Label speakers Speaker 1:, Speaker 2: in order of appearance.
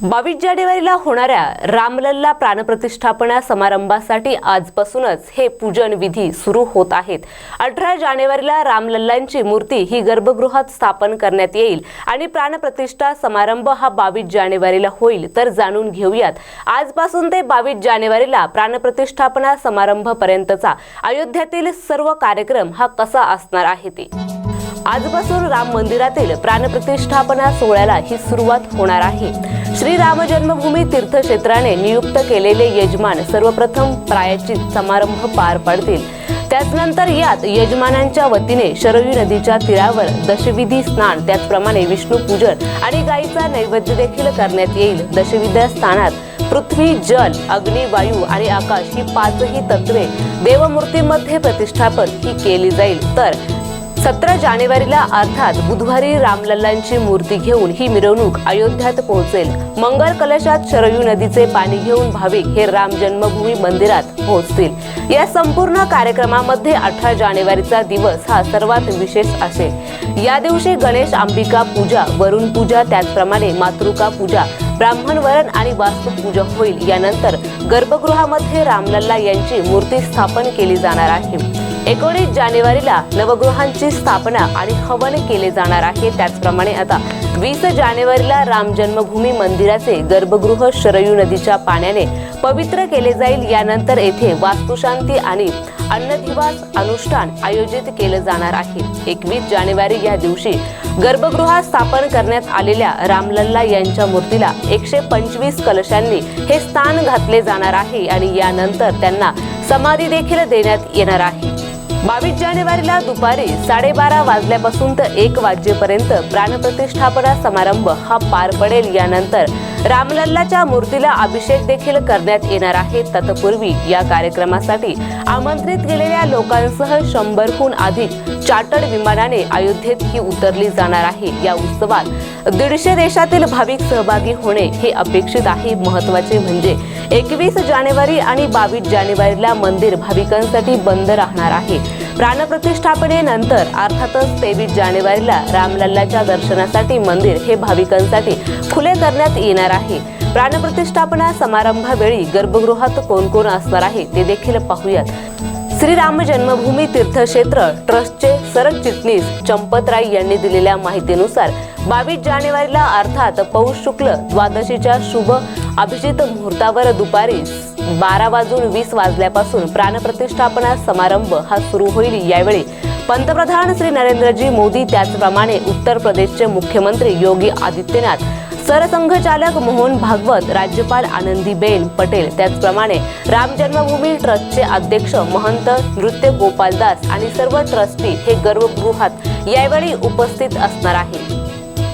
Speaker 1: बावीस जानेवारीला होणाऱ्या रामलल्ला प्राणप्रतिष्ठापना समारंभासाठी आजपासूनच हे पूजन विधी सुरू होत आहेत. अठरा जानेवारीला रामलल्लांची मूर्ती ही गर्भगृहात स्थापन करण्यात येईल आणि प्राणप्रतिष्ठा समारंभ हा बावीस जानेवारीला होईल तर जाणून घेऊयात. आजपासून ते बावीस जानेवारीला प्राणप्रतिष्ठापना समारंभपर्यंतचा अयोध्यातील सर्व कार्यक्रम हा कसा असणार आहे ते. आजपासून राम मंदिरातील प्राणप्रतिष्ठापना सोहळ्याला ही सुरुवात होणार आहे. श्री राम जन्मभूमी तीर्थक्षेत्राने नियुक्त केलेले यजमान सर्वप्रथम प्रायचित समारंभ पार पाडतील. त्याचनंतर यात यजमानांच्या वतीने शरयू नदीच्या तीरावर दशविधी स्नान त्याचप्रमाणे विष्णू पूजन आणि गायीचा नैवेद्य देखील करण्यात येईल. दशविध स्थानात पृथ्वी जल अग्नी वायू आणि आकाश ही पाचही तत्वे देवमूर्तीमध्ये प्रतिष्ठापन ही केली जाईल. तर सतरा जानेवारीला अर्थात बुधवारी रामलल्लांची मूर्ती घेऊन ही मिरवणूक अयोध्यात पोहोचेल. मंगल कलशात शरयू नदीचे पाणी घेऊन भाविक हे राम जन्मभूमी मंदिरात पोहोचतील. या संपूर्ण कार्यक्रमामध्ये अठरा जानेवारीचा दिवस हा सर्वात विशेष असेल या दिवशी गणेश अंबिका पूजा वरुण पूजा त्याचप्रमाणे मातृका पूजा ब्राह्मण वरण आणि वास्तुपूजा होईल. यानंतर गर्भगृहामध्ये रामलल्ला यांची मूर्ती स्थापन केली जाणार आहे. एकोणीस जानेवारीला नवगृहांची स्थापना आणि हवन केले जाणार आहे. त्याचप्रमाणे आता वीस जानेवारीला राम जन्मभूमी मंदिराचे गर्भगृह शरयू नदीच्या पाण्याने पवित्र केले जाईल. यानंतर येथे वास्तुशांती आणि अन्नदिवास अनुष्ठान आयोजित केलं जाणार आहे. एकवीस जानेवारी या दिवशी गर्भगृहात स्थापन करण्यात आलेल्या रामलल्ला यांच्या मूर्तीला एकशे पंचवीस कलशांनी हे स्थान घातले जाणार आहे आणि यानंतर त्यांना समाधी देखील देण्यात येणार आहे. बावीस जानेवारीला दुपारी साडेबारा वाजल्यापासून तर एक वाजेपर्यंत प्राणप्रतिष्ठापना समारंभ हा पार पडेल. यानंतर रामलल्लाच्या मूर्तीला अभिषेक देखील करण्यात येणार आहे. तत्पूर्वी या कार्यक्रमासाठी आमंत्रित केलेल्या लोकांसह शंभरहून अधिक चार्टर्ड विमानाने अयोध्येत ही उतरली जाणार आहे. या उत्सवात दीडशे देशातील भाविक सहभागी होणे हे अपेक्षित आहे. महत्त्वाचे म्हणजे एकवीस जानेवारी आणि बावीस जानेवारीला मंदिर भाविकांसाठी बंद राहणार आहे. प्राणप्रतिष्ठापनेनंतर अर्थातच तेवीस जानेवारीला रामलल्लाच्या दर्शनासाठी मंदिर हे भाविकांसाठी खुले करण्यात येणार आहे. प्राणप्रतिष्ठापना समारंभावेळी गर्भगृहात कोण कोण असणार आहे ते देखील पाहूयात. श्रीराम जन्मभूमी तीर्थक्षेत्र ट्रस्टचे सरचिटणीस चंपतराय यांनी दिलेल्या माहितीनुसार बावीस जानेवारीला अर्थात पौष शुक्ल द्वादशीच्या शुभ अभिजित मुहूर्तावर दुपारी बारा वाजून वीस वाजल्यापासून प्राणप्रतिष्ठापना समारंभ हा सुरू होईल. यावेळी पंतप्रधान श्री नरेंद्रजी मोदी त्याचप्रमाणे उत्तर प्रदेशचे मुख्यमंत्री योगी आदित्यनाथ सरसंघचालक मोहन भागवत राज्यपाल आनंदीबेन पटेल त्याचप्रमाणे राम जन्मभूमी ट्रस्टचे अध्यक्ष महंत नृत्य गोपालदास आणि सर्व ट्रस्टी हे गर्भगृहात यावेळी उपस्थित असणार आहे